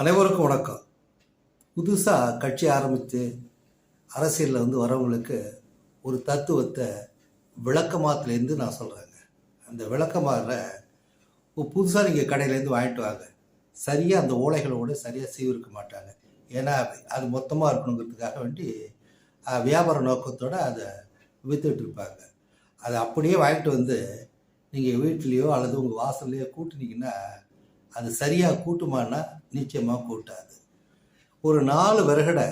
அனைவருக்கும் வணக்கம். புதுசாக கட்சி ஆரம்பித்து அரசியலில் வந்து வரவங்களுக்கு ஒரு தத்துவத்தை விளக்கமாத்துலேருந்து நான் சொல்கிறேங்க அந்த விளக்கமாற புதுசாக நீங்கள் கடையிலேருந்து வாங்கிட்டு வாங்க. சரியாக அந்த ஓலைகளோடு சரியாக சீவிருக்க மாட்டாங்க. ஏன்னா அது மொத்தமாக இருக்கணுங்கிறதுக்காக வேண்டி வியாபார நோக்கத்தோடு அதை விற்றுட்டு இருப்பாங்க அதை அப்படியே வாங்கிட்டு வந்து நீங்கள் வீட்லேயோ அல்லது உங்கள் வாசல்லையோ கூட்டினீங்கன்னா அது சரியாக கூட்டுமானா நிச்சயமாக கூட்டாது. ஒரு நாலு விறகடை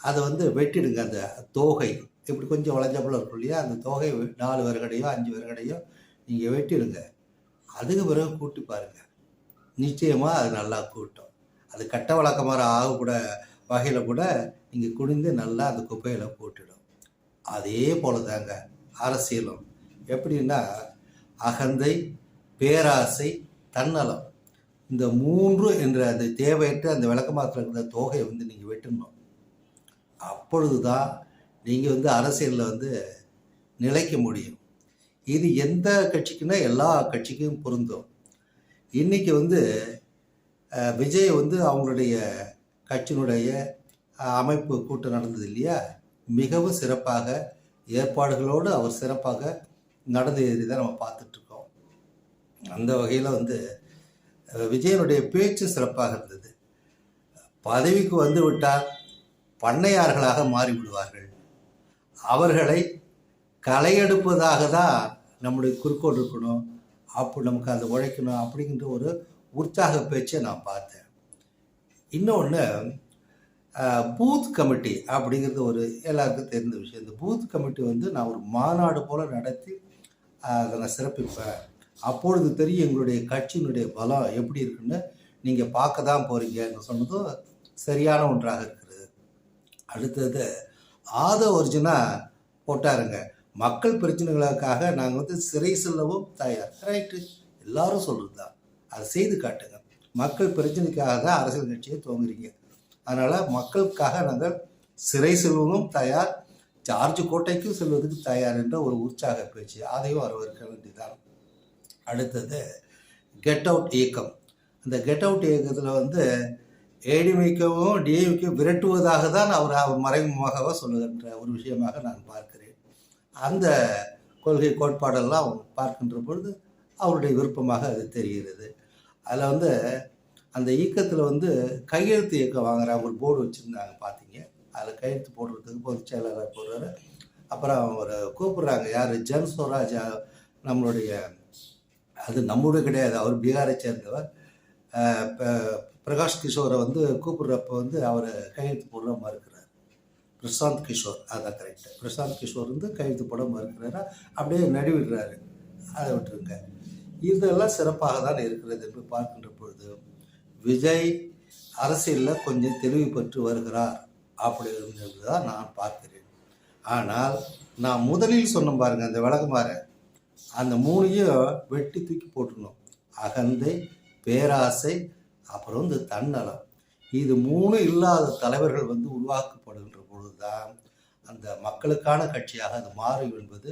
அதை வந்து வெட்டிடுங்க. அந்த தோகை இப்படி கொஞ்சம் வளைஞ்சப்பல இருக்கும் இல்லையா? அந்த தோகை நாலு விறகடையோ அஞ்சு விறகடையோ நீங்கள் வெட்டிடுங்க. அதுக்கு பிறகு கூட்டி பாருங்கள் நிச்சயமாக அது நல்லா கூட்டும். அது கட்ட வழக்கமாக ஆகக்கூட வகையில் கூட நீங்கள் குனிந்து நல்லா அந்த குப்பையில் போட்டுடும். அதே போல தாங்க அரசியலும். எப்படின்னா அகந்தை பேராசை தன்னலம். இந்த மூன்று என்ற அந்த தேவையற்ற அந்த விளக்கமாத்தில் இருக்கிற தொகையை வந்து நீங்கள் வெட்டணும். அப்பொழுது தான் நீங்கள் வந்து அரசியலில் வந்து நிலைக்க முடியும். இது எந்த கட்சிக்குன்னா எல்லா கட்சிக்கும் பொருந்தும். இன்றைக்கி வந்து விஜய் வந்து அவங்களுடைய கட்சியினுடைய அமைப்பு கூட்டம் நடந்தது இல்லையா? மிகவும் சிறப்பாக ஏற்பாடுகளோடு அவர் சிறப்பாக நடந்து தான் நம்ம பார்த்துட்ருக்கோம் அந்த வகையில் வந்து விஜயனுடைய பேச்சு சிறப்பாக இருந்தது. பதவிக்கு வந்து விட்டால் பண்ணையார்களாக மாறிவிடுவார்கள். அவர்களை களையெடுப்பதாக தான் நம்முடைய குறிக்கோள் இருக்கணும். அப்போ நமக்கு அதை உழைக்கணும் அப்படிங்கிற ஒரு உற்சாக பேச்சை நான் பார்த்தேன். இன்னொன்று பூத் கமிட்டி அப்படிங்கிறது ஒரு எல்லாருக்கும் தெரிந்த விஷயம். இந்த பூத் கமிட்டி வந்து நான் ஒரு மாநாடு போல் நடத்தி அதை நான் சிறப்பிப்பேன். அப்பொழுது தெரியும் எங்களுடைய கட்சியினுடைய பலம் எப்படி இருக்குன்னு. நீங்கள் பார்க்க தான் போகிறீங்கன்னு சொன்னதும் சரியான ஒன்றாக இருக்கிறது. அடுத்தது ஆத ஒரிஜினா போட்டாருங்க. மக்கள் பிரச்சனைகளுக்காக நாங்கள் வந்து சிறை செல்லவும் தயார். ரைட்டு எல்லாரும் சொல்கிறது தான் அதை செய்து காட்டுங்க. மக்கள் பிரச்சனைக்காக தான் அரசியல் கட்சியை துவங்குறீங்க. அதனால் மக்களுக்காக நாங்கள் சிறை செல்வதும் தயார். ஜார்ஜ் கோட்டைக்கும் செல்வதற்கு தயார் என்ற ஒரு உற்சாக பேச்சு. அதையும் வரவேற்க வேண்டியதான் அடுத்தது கெட் அவுட் இயக்கம். அந்த கெட் அவுட் இயக்கத்தில் வந்து ஏடிமிக்கவும் டிஏவிக்கும் விரட்டுவதாக தான் அவர் அவர் மறைமுகமாக சொல்லுகின்ற ஒரு விஷயமாக நான் பார்க்கிறேன். அந்த கொள்கை கோட்பாடெல்லாம் பார்க்கின்ற பொழுது அவருடைய விருப்பமாக அது தெரிகிறது. அதில் வந்து அந்த இயக்கத்தில் வந்து கையெழுத்து இயக்கம் வாங்குகிற ஒரு போர்டு வச்சுருந்தாங்க பார்த்தீங்க அதில் கையெழுத்து போடுறதுக்கு பொதுச் செயலாளர் போடுறாரு. அப்புறம் அவர் கூப்பிட்றாங்க. யார்? ஜன் ஸ்வராஜ் நம்மளுடைய அது நம்மோட கிடையாது. அவர் பீகாரை சேர்ந்தவர். இப்போ பிரகாஷ் கிஷோரை வந்து கூப்பிடுறப்ப வந்து அவர் கையெழுத்து போடுற மறுக்கிறார். பிரசாந்த் கிஷோர். அதான் கரெக்டு பிரசாந்த் கிஷோர் வந்து கையெழுத்து போட மறுக்கிறாரா? அப்படியே நடுவிடுறாரு. அதை விட்டுருங்க. இதெல்லாம் சிறப்பாக தான் இருக்கிறது என்று பார்க்கின்ற பொழுது விஜய் அரசியலில் கொஞ்சம் தெளிவு பெற்று வருகிறார் அப்படிங்கிறது தான் நான் பார்க்கிறேன். ஆனால் நான் முதலில் சொன்ன பாருங்க அந்த விளக்குமாற அந்த மூணையும் வெட்டி தூக்கி போட்டுடணும். அகந்தை பேராசை அப்புறம் இந்த தன்னலம். இது மூணு இல்லாத தலைவர்கள் வந்து உருவாக்கப்படுகின்ற பொழுதுதான் அந்த மக்களுக்கான கட்சியாக அது மாறும் என்பது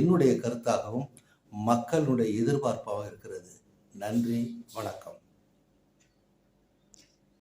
என்னுடைய கருத்தாகவும் மக்களுடைய எதிர்பார்ப்பாகவும் இருக்கிறது. நன்றி வணக்கம்.